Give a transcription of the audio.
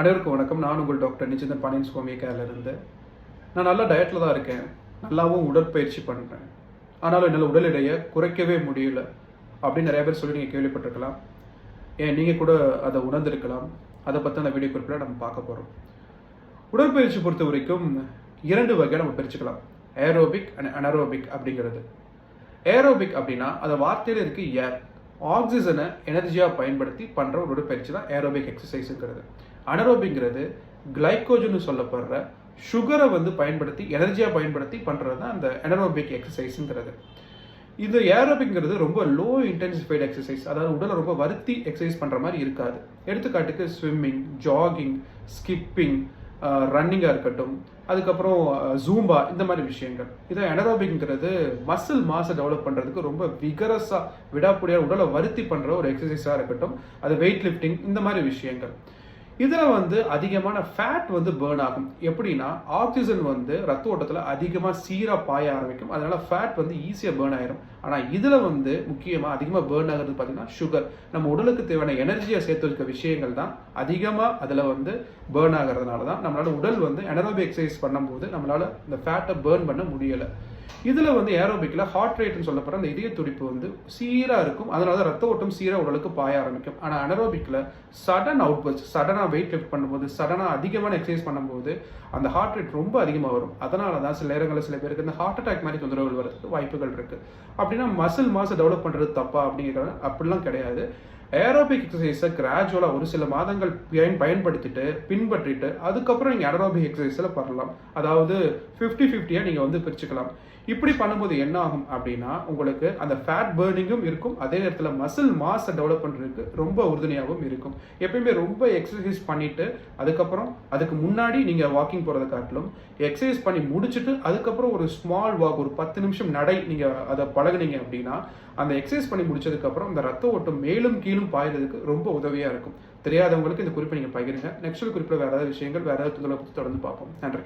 அனைவருக்கும் வணக்கம். நான் உங்கள் டாக்டர் நிச்சிந்தன் பாண்டியன் சுவாமி இருந்து நான் நல்ல டயட்டில் தான் இருக்கேன். நல்லாவும் உடற்பயிற்சி பண்ணுறேன் ஆனாலும் என்னால் உடல் எடையை குறைக்கவே முடியல. அப்படின்னு நிறைய பேர் சொல்லி நீங்கள் கேள்விப்பட்டிருக்கலாம். ஏன் நீங்கள் கூட அதை உணர்ந்திருக்கலாம். அதை பற்றி அந்த வீடியோ குறிப்பில் நம்ம பார்க்க போகிறோம் உடற்பயிற்சி பொறுத்த வரைக்கும் இரண்டு வகையாக நம்ம பிரிச்சுக்கலாம். ஏரோபிக் அண்ட் அனரோபிக் அப்படிங்கிறது. ஏரோபிக் அப்படின்னா அந்த வார்த்தையில் இருக்கு ஏர் ஆக்சிஜனை எனர்ஜியாக பயன்படுத்தி பண்ணுற ஒரு உடற்பயிற்சி தான் ஏரோபிக் எக்ஸசைஸுங்கிறது அனரோபிங்கிறது கிளைக்கோஜன்னு சொல்லப்படுற சுகரை வந்து பயன்படுத்தி எனர்ஜியாக பயன்படுத்தி பண்ணுறது தான் அந்த அனரோபிக் எக்ஸசைஸுங்கிறது இது ஏரோபிக்ங்கிறது ரொம்ப லோ இன்டென்சிஃபைடு எக்ஸசைஸ் அதாவது உடலை ரொம்ப வருத்தி எக்ஸசைஸ் பண்ணுற மாதிரி இருக்காது. எடுத்துக்காட்டுக்கு ஸ்விம்மிங் ஜாகிங் ஸ்கிப்பிங் ரன்னிங்காக இருக்கட்டும் அதுக்கப்புறம் ஜூம்பா இந்த மாதிரி விஷயங்கள். இது எனரோபிக்ங்கிறது மசில் மாஸை டெவலப் பண்ணுறதுக்கு ரொம்ப விகரஸாக விடாப்புடியாக உடலை வருத்தி பண்ணுற ஒரு எக்ஸசைஸாக இருக்கட்டும் அது வெயிட் லிஃப்டிங் இந்த மாதிரி விஷயங்கள். இதில் வந்து அதிகமான ஃபேட் வந்து பேர்ன் ஆகும். எப்படின்னா ஆக்சிஜன் வந்து ரத்த ஓட்டத்தில் அதிகமாக சீராக பாய ஆரம்பிக்கும். அதனால் ஃபேட் வந்து ஈஸியாக பேர்ன் ஆயிரும். ஆனால் இதில் வந்து முக்கியமாக அதிகமாக பேர்ன் ஆகிறது பார்த்தீங்கன்னா சுகர் நம்ம உடலுக்கு தேவையான எனர்ஜியை சேர்த்து வைக்க விஷயங்கள் தான் அதிகமாக அதில் வந்து பேர்ன் ஆகிறதுனால தான் நம்மளால் உடல் வந்து எனரோபி எக்ஸசைஸ் பண்ணும்போது நம்மளால் இந்த ஃபேட்டை பேர்ன் பண்ண முடியலை. இதில் வந்து ஏரோபிக்கில் ஹார்ட் ரேட்னு சொல்லப்படுற அந்த இதய துடிப்பு வந்து சீராக இருக்கும். அதனால தான் ரத்த ஓட்டம் சீராக உடலுக்கு பாய ஆரம்பிக்கும். ஆனால் அனரோபிக்கில் சடன் அவுட் பஸ் சடனாக வெயிட் லிஃப்ட் பண்ணும்போது சடனாக அதிகமான எக்ஸசைஸ் பண்ணும்போது அந்த ஹார்ட் ரேட் ரொம்ப அதிகமாக வரும். அதனால தான் சில நேரங்களில் சில பேருக்கு இந்த ஹார்ட் அட்டாக் மாதிரி தொந்தரவுகள் வரதுக்கு வாய்ப்புகள் இருக்குது அப்படின்னா மசில் மாசை டெவலப் பண்ணுறது தப்பா அப்படிங்கிற அப்படிலாம் கிடையாது. ஏரோபிக் எக்ஸசைஸை கிராஜுவலாக ஒரு சில மாதங்கள் பயன் பயன்படுத்திட்டு பின்பற்றிட்டு அதுக்கப்புறம் நீங்கள் அனரோபிக் எக்ஸசைஸில் பண்ணலாம் அதாவது ஃபிஃப்டி ஃபிஃப்டியாக நீங்கள் வந்து பிரிச்சுக்கலாம். இப்படி பண்ணும்போது என்ன ஆகும் அப்படின்னா உங்களுக்கு அந்த ஃபேட் பேர்னிங்கும் இருக்கும். அதே நேரத்தில் மசில் மாஸை டெவலப் பண்ணுறதுக்கு ரொம்ப உறுதுணையாகவும் இருக்கும். எப்பயுமே ரொம்ப எக்ஸசைஸ் பண்ணிவிட்டு அதுக்கப்புறம் அதுக்கு முன்னாடி நீங்கள் வாக்கிங் போகிறத காட்டிலும் எக்ஸசைஸ் பண்ணி முடிச்சுட்டு அதுக்கப்புறம் ஒரு ஸ்மால் வாக் ஒரு பத்து நிமிஷம் நடை நீங்கள் அதை பழகுனீங்க அப்படின்னா அந்த எக்ஸசைஸ் பண்ணி முடிச்சதுக்கப்புறம் அந்த ரத்த ஓட்டம் மேலும் நீரும் பாயிறதுக்கு ரொம்ப உதவியாக இருக்கும். தெரியாதவங்களுக்கு இந்த குறிப்பை நீங்கள் பகிருங்க. நெக்ஸ்ட் குறிப்பில் வேறு ஏதாவது விஷயங்கள் வேறு ஏதாவது தொடர்ந்து பார்ப்போம். நன்றி.